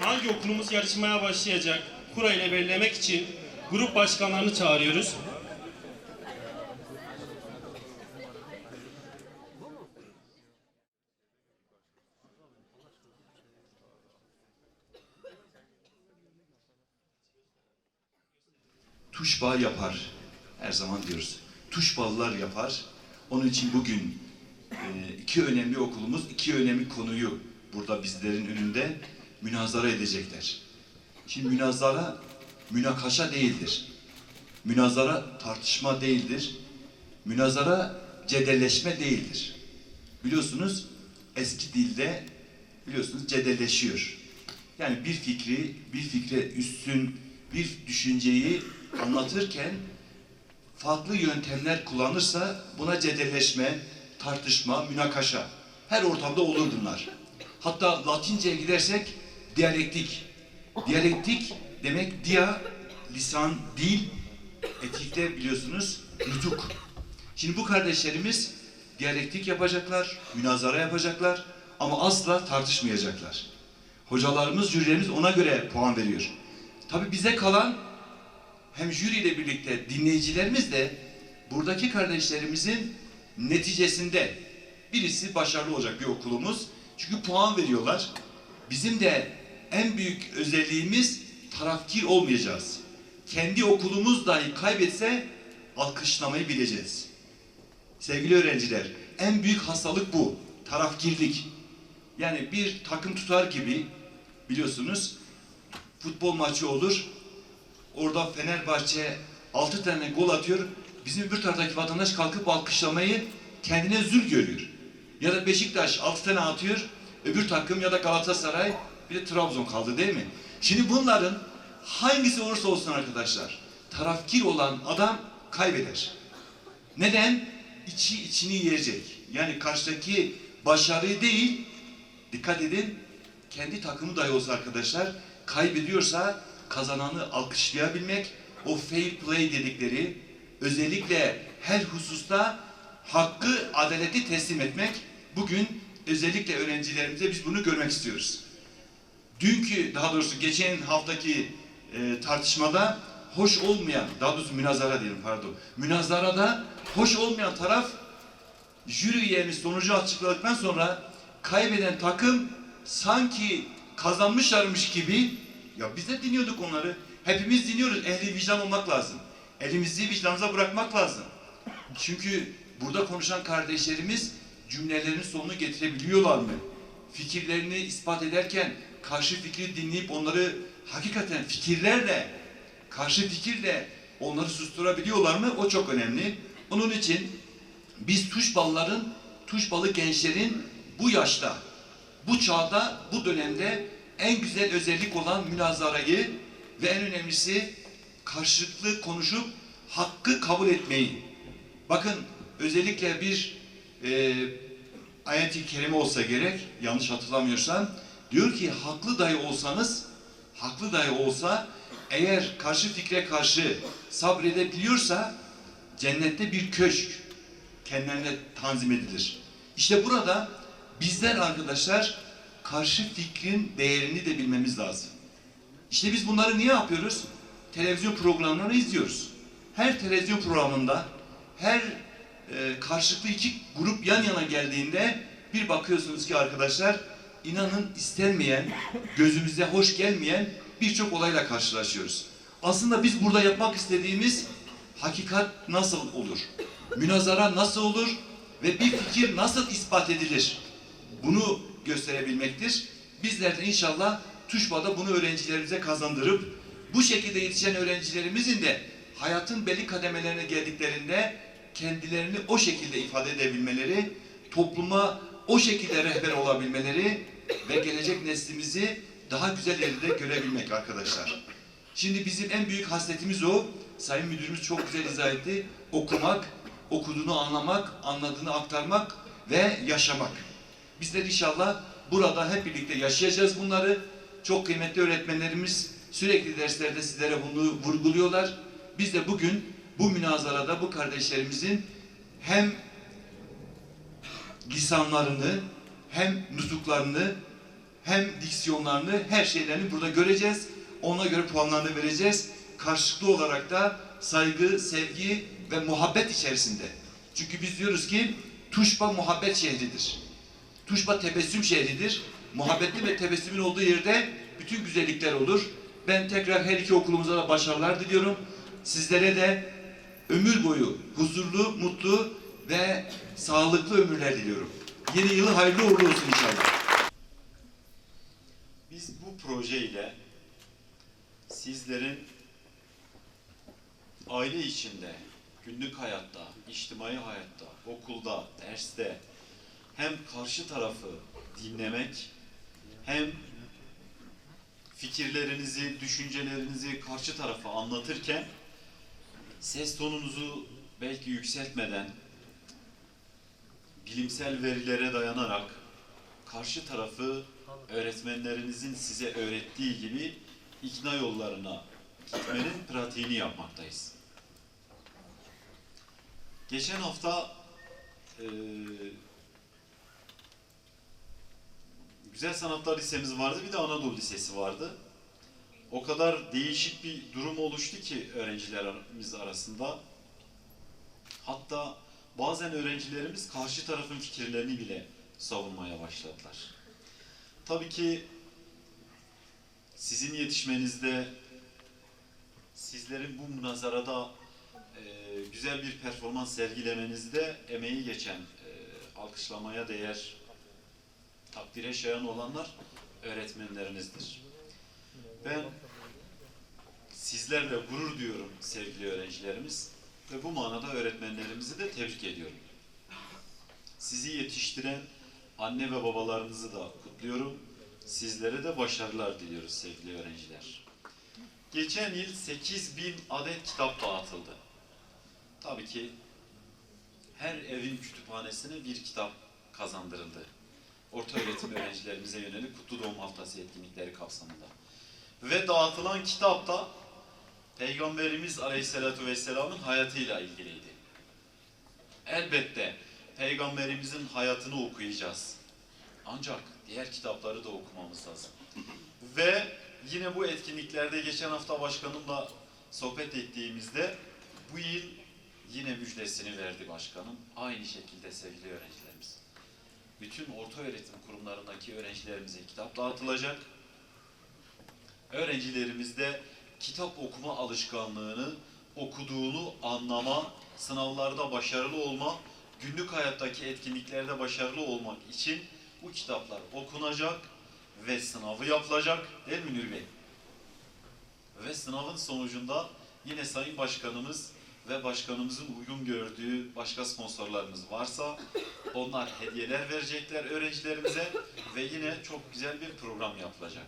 Hangi okulumuz yarışmaya başlayacak? Kura ile belirlemek için grup başkanlarını çağırıyoruz. tuş bağ yapar. Her zaman diyoruz. Tuş ballar yapar. Onun için bugün e, iki önemli okulumuz iki önemli konuyu burada bizlerin önünde münazara edecekler. Şimdi münazara münakaşa değildir. Münazara tartışma değildir. Münazara cedelleşme değildir. Biliyorsunuz eski dilde biliyorsunuz cedelleşiyor. Yani bir fikri, bir fikre üstün bir düşünceyi anlatırken farklı yöntemler kullanırsa buna cedelleşme, tartışma, münakaşa. Her ortamda olur bunlar. Hatta Latince'ye gidersek diyalektik. Diyalektik demek dia, lisan, dil, etikte biliyorsunuz nutuk. Şimdi bu kardeşlerimiz diyalektik yapacaklar, münazara yapacaklar ama asla tartışmayacaklar. Hocalarımız, jürilerimiz ona göre puan veriyor. Tabii bize kalan hem jüriyle birlikte dinleyicilerimiz de buradaki kardeşlerimizin neticesinde birisi başarılı olacak bir okulumuz. Çünkü puan veriyorlar. Bizim de en büyük özelliğimiz tarafkir olmayacağız. Kendi okulumuz dahi kaybetse alkışlamayı bileceğiz. Sevgili öğrenciler, en büyük hastalık bu. Tarafkirlik. Yani bir takım tutar gibi biliyorsunuz futbol maçı olur. Orada Fenerbahçe 6 tane gol atıyor. Bizim bir taraftaki vatandaş kalkıp alkışlamayı kendine zül görüyor. Ya da Beşiktaş 6 tane atıyor. Öbür takım ya da Galatasaray bir de Trabzon kaldı değil mi? Şimdi bunların hangisi olursa olsun arkadaşlar tarafkir olan adam kaybeder. Neden? İçi içini yiyecek. Yani karşıdaki başarıyı değil, dikkat edin, kendi takımı dahi olsa arkadaşlar, kaybediyorsa kazananı alkışlayabilmek, o fair play dedikleri, özellikle her hususta hakkı, adaleti teslim etmek, bugün özellikle öğrencilerimize biz bunu görmek istiyoruz. Dünkü, daha doğrusu geçen haftaki e, tartışmada hoş olmayan, daha doğrusu münazara diyelim pardon, münazarada hoş olmayan taraf jüri üyemiz sonucu açıkladıktan sonra kaybeden takım sanki kazanmışlarmış gibi ya biz de dinliyorduk onları. Hepimiz dinliyoruz. Ehli vicdan olmak lazım. Elimizi vicdanımıza bırakmak lazım. Çünkü burada konuşan kardeşlerimiz cümlelerin sonunu getirebiliyorlar mı? Fikirlerini ispat ederken karşı fikri dinleyip onları hakikaten fikirlerle, karşı fikirle onları susturabiliyorlar mı? O çok önemli. Onun için biz tuşbalların, tuşbalı gençlerin bu yaşta, bu çağda, bu dönemde en güzel özellik olan münazarayı ve en önemlisi karşılıklı konuşup hakkı kabul etmeyi. Bakın özellikle bir e, ayet-i kerime olsa gerek, yanlış hatırlamıyorsam, diyor ki haklı dahi olsanız, haklı dahi olsa eğer karşı fikre karşı sabredebiliyorsa cennette bir köşk kendilerine tanzim edilir. İşte burada bizler arkadaşlar karşı fikrin değerini de bilmemiz lazım. İşte biz bunları niye yapıyoruz? Televizyon programlarını izliyoruz. Her televizyon programında her e, karşılıklı iki grup yan yana geldiğinde bir bakıyorsunuz ki arkadaşlar inanın istenmeyen, gözümüze hoş gelmeyen birçok olayla karşılaşıyoruz. Aslında biz burada yapmak istediğimiz hakikat nasıl olur? Münazara nasıl olur? Ve bir fikir nasıl ispat edilir? Bunu gösterebilmektir. Bizler de inşallah TÜŞBA'da bunu öğrencilerimize kazandırıp bu şekilde yetişen öğrencilerimizin de hayatın belli kademelerine geldiklerinde kendilerini o şekilde ifade edebilmeleri, topluma o şekilde rehber olabilmeleri ve gelecek neslimizi daha güzel yerde görebilmek arkadaşlar. Şimdi bizim en büyük hasletimiz o. Sayın Müdürümüz çok güzel izah etti. Okumak, okuduğunu anlamak, anladığını aktarmak ve yaşamak. Bizler inşallah burada hep birlikte yaşayacağız bunları. Çok kıymetli öğretmenlerimiz sürekli derslerde sizlere bunu vurguluyorlar. Biz de bugün bu münazarada bu kardeşlerimizin hem lisanlarını hem nutuklarını hem diksiyonlarını her şeylerini burada göreceğiz. Ona göre puanlarını vereceğiz. Karşılıklı olarak da saygı, sevgi ve muhabbet içerisinde. Çünkü biz diyoruz ki Tuşba muhabbet şehridir. Tuşba tebessüm şehridir. Muhabbetin ve tebessümün olduğu yerde bütün güzellikler olur. Ben tekrar her iki okulumuza da başarılar diliyorum. Sizlere de ömür boyu huzurlu, mutlu ve sağlıklı ömürler diliyorum. Yeni yılı hayırlı uğurlu olsun inşallah. Biz bu projeyle sizlerin aile içinde, günlük hayatta, içtimai hayatta, okulda, derste hem karşı tarafı dinlemek hem fikirlerinizi, düşüncelerinizi karşı tarafa anlatırken ses tonunuzu belki yükseltmeden bilimsel verilere dayanarak karşı tarafı öğretmenlerinizin size öğrettiği gibi ikna yollarına gitmenin pratiğini yapmaktayız. Geçen hafta eee, Güzel Sanatlar Lisemiz vardı, bir de Anadolu Lisesi vardı. O kadar değişik bir durum oluştu ki öğrencilerimiz arasında. Hatta bazen öğrencilerimiz karşı tarafın fikirlerini bile savunmaya başladılar. Tabii ki sizin yetişmenizde, sizlerin bu münazarada e, güzel bir performans sergilemenizde emeği geçen, e, alkışlamaya değer, takdire şayan olanlar öğretmenlerinizdir. Ben sizlerle gurur duyuyorum sevgili öğrencilerimiz ve bu manada öğretmenlerimizi de tebrik ediyorum. Sizi yetiştiren anne ve babalarınızı da kutluyorum. Sizlere de başarılar diliyoruz sevgili öğrenciler. Geçen yıl 8000 adet kitap dağıtıldı. Tabii ki her evin kütüphanesine bir kitap kazandırıldı. Orta öğretim öğrencilerimize yönelik Kutlu Doğum Haftası etkinlikleri kapsamında. Ve dağıtılan kitap da Peygamberimiz Aleyhisselatü Vesselam'ın hayatıyla ilgiliydi. Elbette Peygamberimizin hayatını okuyacağız. Ancak diğer kitapları da okumamız lazım. Ve yine bu etkinliklerde geçen hafta başkanımla sohbet ettiğimizde bu yıl yine müjdesini verdi başkanım. Aynı şekilde sevgili öğrencilerimiz. Bütün orta öğretim kurumlarındaki öğrencilerimize kitap dağıtılacak. Öğrencilerimizde kitap okuma alışkanlığını, okuduğunu anlama, sınavlarda başarılı olma, günlük hayattaki etkinliklerde başarılı olmak için bu kitaplar okunacak ve sınavı yapılacak değil mi Nuri Bey? Ve sınavın sonucunda yine Sayın Başkanımız ve başkanımızın uygun gördüğü başka sponsorlarımız varsa onlar hediyeler verecekler öğrencilerimize ve yine çok güzel bir program yapılacak.